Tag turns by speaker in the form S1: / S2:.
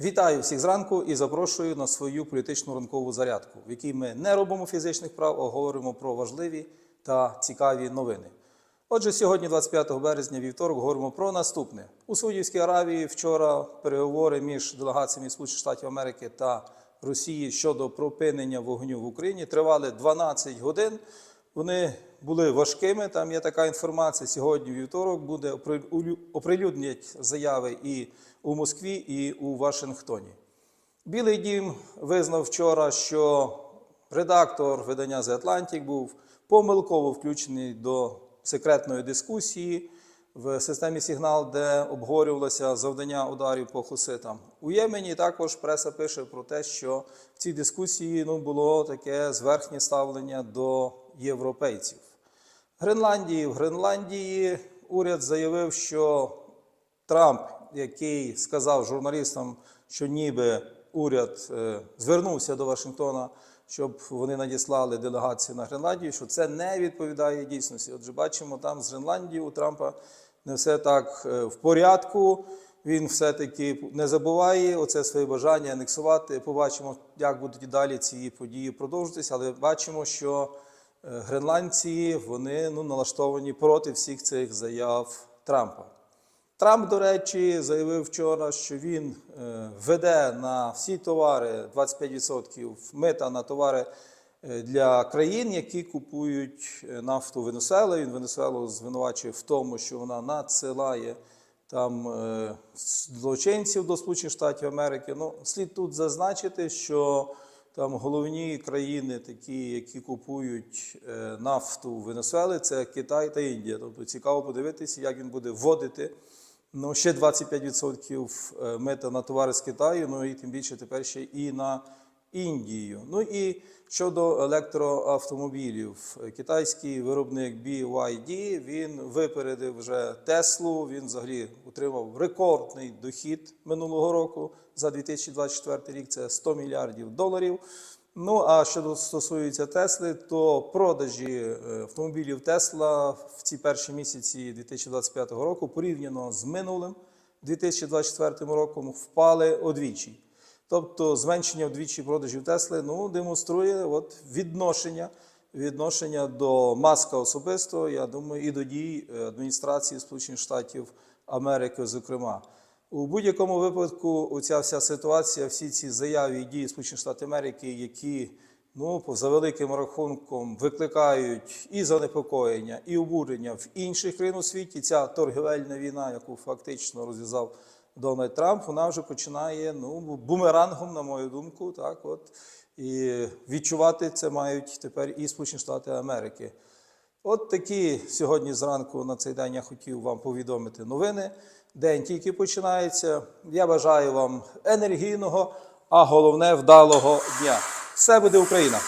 S1: Вітаю всіх зранку і запрошую на свою політичну ранкову зарядку, в якій ми не робимо фізичних прав, а говоримо про важливі та цікаві новини. Отже, сьогодні, 25 березня, вівторок, говоримо про наступне. У Саудівській Аравії вчора переговори між делегаціями Сполучених Штатів Америки та Росії щодо припинення вогню в Україні тривали 12 годин. Вони були важкими. Там є така інформація. Сьогодні, вівторок, буде оприлюднять заяви і у Москві, і у Вашингтоні. Білий дім визнав вчора, що редактор видання The Atlantic був помилково включений до секретної дискусії в системі сигнал, де обговорювалося завдання ударів по хуситам. У Ємені також преса пише про те, що в цій дискусії ну, було таке зверхнє ставлення до європейців. Гренландії в Гренландії уряд заявив, що Трамп, який сказав журналістам, що ніби уряд е, звернувся до Вашингтона, щоб вони надіслали делегацію на Гренландію, що це не відповідає дійсності. Отже, бачимо, там з Гренландії у Трампа не все так е, в порядку. Він все-таки не забуває оце своє бажання анексувати. Побачимо, як будуть далі ці події продовжуватися, але бачимо, що е, гренландці вони ну, налаштовані проти всіх цих заяв Трампа. Трамп, до речі, заявив вчора, що він е, веде на всі товари 25% мита на товари е, для країн, які купують е, нафту Венесуели. Він Венесуелу звинувачує в тому, що вона надсилає там злочинців до Сполучених Штатів Америки. Ну, слід тут зазначити, що там головні країни, такі, які купують нафту Венесуели, це Китай та Індія. Тобто цікаво подивитися, як він буде вводити ну, ще 25% мита на товари з Китаю, ну і тим більше тепер ще і на Індію. Ну і щодо електроавтомобілів, китайський виробник BYD він випередив вже Теслу. Він взагалі отримав рекордний дохід минулого року за 2024 рік. Це 100 мільярдів доларів. Ну а що стосується Тесли, то продажі е, автомобілів Тесла в ці перші місяці 2025 року порівняно з минулим 2024 роком впали одвічі. Тобто зменшення вдвічі продажів Тесли ну, демонструє от відношення, відношення до маска особисто, я думаю, і до дій е, адміністрації Сполучених Штатів Америки, зокрема. У будь-якому випадку, оця вся ситуація, всі ці заяви і дії Сполучених Штатів Америки, які ну, по- за великим рахунком викликають і занепокоєння, і обурення в інших країн у світі. Ця торгівельна війна, яку фактично розв'язав Дональд Трамп, вона вже починає ну, бумерангом, на мою думку, так от. І відчувати це мають тепер і Сполучені Штати Америки. От такі сьогодні зранку на цей день я хотів вам повідомити новини. День тільки починається. Я бажаю вам енергійного, а головне вдалого дня. Все буде Україна!